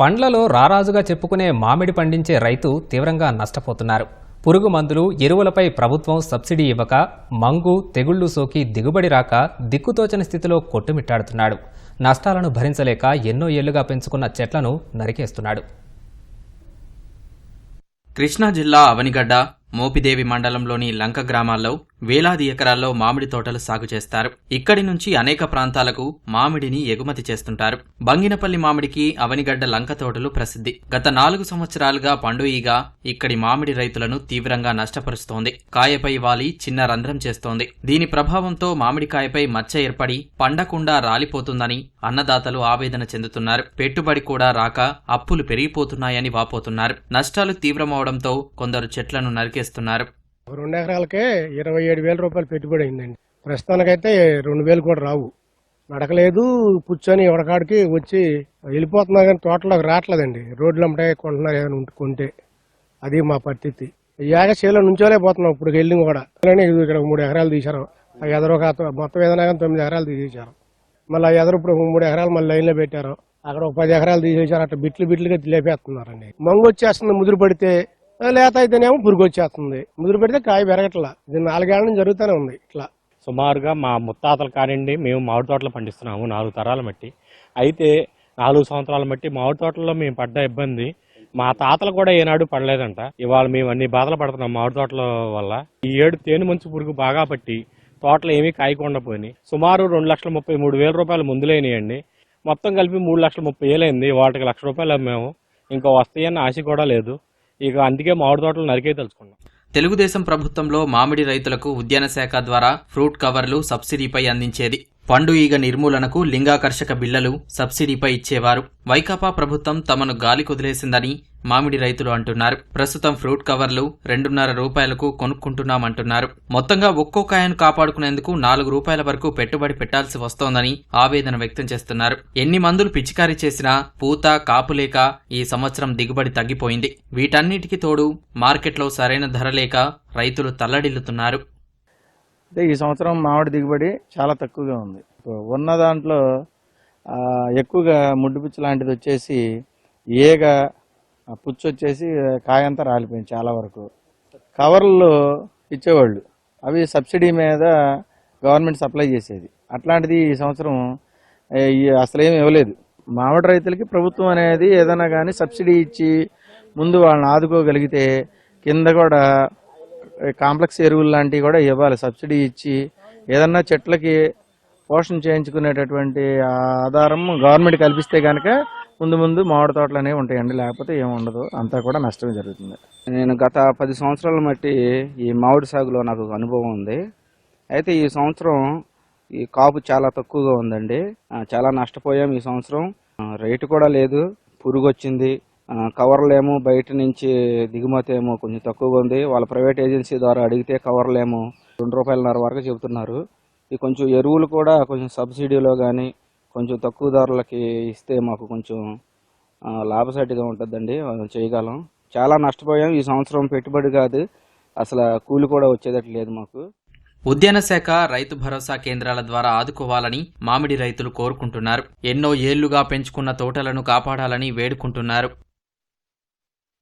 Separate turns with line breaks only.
పండ్లలో రారాజుగా చెప్పుకునే మామిడి పండించే రైతు తీవ్రంగా నష్టపోతున్నారు. పురుగు మందులు ఎరువులపై ప్రభుత్వం సబ్సిడీ ఇవ్వక మంగు తెగుళ్ళు సోకి దిగుబడి రాక దిక్కుతోచని స్థితిలో కొట్టుమిట్టాడుతున్నాడు. నష్టాలను భరించలేక ఎన్నో ఏళ్ళుగా పెంచుకున్న చెట్లను నరికేస్తున్నాడు.
కృష్ణా జిల్లా అవనిగడ్డ మోపిదేవి మండలంలోని లంక గ్రామాల్లో వేలాది ఎకరాల్లో మామిడి తోటలు సాగు చేస్తారు. ఇక్కడి నుంచి అనేక ప్రాంతాలకు మామిడిని ఎగుమతి చేస్తుంటారు. బంగినపల్లి మామిడికి అవనిగడ్డ లంక తోటలు ప్రసిద్ధి. గత నాలుగు సంవత్సరాలుగా పండు ఈగ ఇక్కడి మామిడి రైతులను తీవ్రంగా నష్టపరుస్తోంది. కాయపై వాలి చిన్న రంధ్రం చేస్తోంది. దీని ప్రభావంతో మామిడికాయపై మచ్చ ఏర్పడి పండకుండా రాలిపోతుందని అన్నదాతలు ఆవేదన చెందుతున్నారు. పెట్టుబడి కూడా రాక అప్పులు పెరిగిపోతున్నాయని వాపోతున్నారు. నష్టాలు తీవ్రమవడంతో కొందరు చెట్లను నరికేస్తున్నారు.
రెండు ఎకరాలకే ఇరవై ఏడు వేల రూపాయలు పెట్టుబడి అయిందండి. ప్రస్తుతానికైతే రెండు వేలు కూడా రావు. నడకలేదు కూర్చొని ఎవరికాడికి వచ్చి వెళ్ళిపోతున్నా కానీ తోటలోకి రావట్లేదండి. రోడ్లు అమ్మటే కొంటున్నారు ఏదైనా ఉంటే కొంటే. అది మా పరిస్థితి. యాగ చేలో నుంచోలే పోతున్నాం ఇప్పుడు వెళ్ళి కూడా. ఇక్కడ మూడు ఎకరాలు తీశారు. ఆ ఎదరు ఒక మొత్తం ఏదైనా కానీ తొమ్మిది ఎకరాలు తీసేశారు. మళ్ళీ ఆ ఎదరు ఇప్పుడు మూడు ఎకరాలు మళ్ళీ లైన్లో పెట్టారు. అక్కడ ఒక పది ఎకరాలు తీసేశారు. అట్లా బిట్లు బిట్లుగా లేపేస్తున్నారండి. మంగు వచ్చేస్తుంది ముదురు పడితే లేత అయితేనేమో పురుగు వచ్చేస్తుంది. ముదురు పెడితే కాయ పెరగట్లా. ఇది నాలుగేళ్ళ నుంచి జరుగుతూనే ఉంది. ఇట్లా.
సుమారుగా మా ముత్తాతలు కానివ్వండి మేము మామిడి తోటలు పండిస్తున్నాము నాలుగు తరాల మట్టి. అయితే నాలుగు సంవత్సరాల మట్టి మామిడి తోటల్లో మేము పడ్డ ఇబ్బంది మా తాతలు కూడా ఏనాడు పడలేదంట. ఇవాళ మేము అన్ని బాధలు పడుతున్నాం మామిడి తోటల వల్ల. ఈ ఏడు తేనె మంచు పురుగు బాగా పట్టి తోటలు ఏమీ కాయకుండా పోయినాయి. సుమారు రెండు లక్షల ముప్పై మూడు వేల రూపాయలు ముందులేనియండి. మొత్తం కలిపి మూడు లక్షల ముప్పై వేలైంది. వాటికి లక్ష రూపాయలు అమ్మాము. ఇంకా వస్తాయన్న ఆశ కూడా లేదు. ఇక అందుకే మామిడి తోటలు నరికే తెలుసుకున్నాం.
తెలుగుదేశం ప్రభుత్వంలో మామిడి రైతులకు ఉద్యాన శాఖ ద్వారా ఫ్రూట్ కవర్లు సబ్సిడీపై అందించేది. పండు ఈగ నిర్మూలనకు లింగాకర్షక బిళ్ళలు సబ్సిడీపై ఇచ్చేవారు. వైకాపా ప్రభుత్వం తమను గాలి కుదిలేసిందని మామిడి రైతులు అంటున్నారు. ప్రస్తుతం ఫ్రూట్ కవర్లు రెండున్నర రూపాయలకు కొనుక్కుంటున్నామంటున్నారు. మొత్తంగా ఒక్కో కాయను కాపాడుకునేందుకు నాలుగు రూపాయల వరకు పెట్టుబడి పెట్టాల్సి వస్తోందని ఆవేదన వ్యక్తం చేస్తున్నారు. ఎన్ని మందులు పిచికారీ చేసినా పూత కాపు లేక ఈ సంవత్సరం దిగుబడి తగ్గిపోయింది. వీటన్నిటికీ తోడు మార్కెట్లో సరైన ధర లేక రైతులు తల్లడిల్లుతున్నారు.
అంటే ఈ సంవత్సరం మామిడి దిగుబడి చాలా తక్కువగా ఉంది. ఉన్న దాంట్లో ఎక్కువగా ముడ్డుపిచ్చి లాంటిది వచ్చేసి ఏగ పుచ్చు వచ్చేసి కాయంతా రాలిపోయింది చాలా వరకు. కవర్లు ఇచ్చేవాళ్ళు. అవి సబ్సిడీ మీద గవర్నమెంట్ సప్లై చేసేది. అట్లాంటిది ఈ సంవత్సరం అసలేం అసలు ఏమి ఇవ్వలేదు. మామిడి రైతులకి ప్రభుత్వం అనేది ఏదైనా కానీ సబ్సిడీ ఇచ్చి ముందు వాళ్ళని ఆదుకోగలిగితే కింద కూడా కాంప్లెక్స్ ఎరువులు లాంటివి కూడా ఇవ్వాలి సబ్సిడీ ఇచ్చి ఏదన్నా చెట్లకి పోషణ చేయించుకునేటటువంటి ఆధారం గవర్నమెంట్ కల్పిస్తే కనుక ముందు ముందు మామిడి తోటలు అనేవి ఉంటాయండి లేకపోతే ఏమి ఉండదు అంతా కూడా నష్టమే జరుగుతుంది.
నేను గత పది సంవత్సరాల మట్టి ఈ మామిడి సాగులో నాకు అనుభవం ఉంది. అయితే ఈ సంవత్సరం ఈ కాపు చాలా తక్కువగా ఉందండి. చాలా నష్టపోయాం ఈ సంవత్సరం. రేటు కూడా లేదు పురుగు వచ్చింది కవర్లేమో బయట నుంచి దిగుమతి ఏమో కొంచెం తక్కువగా ఉంది. వాళ్ళ ప్రైవేట్ ఏజెన్సీ ద్వారా అడిగితే కవర్లేమో రెండు రూపాయలన్నర వరకు చెబుతున్నారు. ఈ కొంచెం ఎరువులు కూడా కొంచెం సబ్సిడీలో కానీ కొంచెం తక్కువ ధరలకి ఇస్తే మాకు కొంచెం లాభసాటిగా ఉంటుందండి. చేయగలం. చాలా నష్టపోయాం. ఈ సంవత్సరం పెట్టుబడి కాదు. అసలు కూలి కూడా వచ్చేటట్టు లేదు మాకు.
ఉద్యాన శాఖ రైతు భరోసా కేంద్రాల ద్వారా ఆదుకోవాలని మామిడి రైతులు కోరుకుంటున్నారు. ఎన్నో ఏళ్ళుగా పెంచుకున్న తోటలను కాపాడాలని వేడుకుంటున్నారు.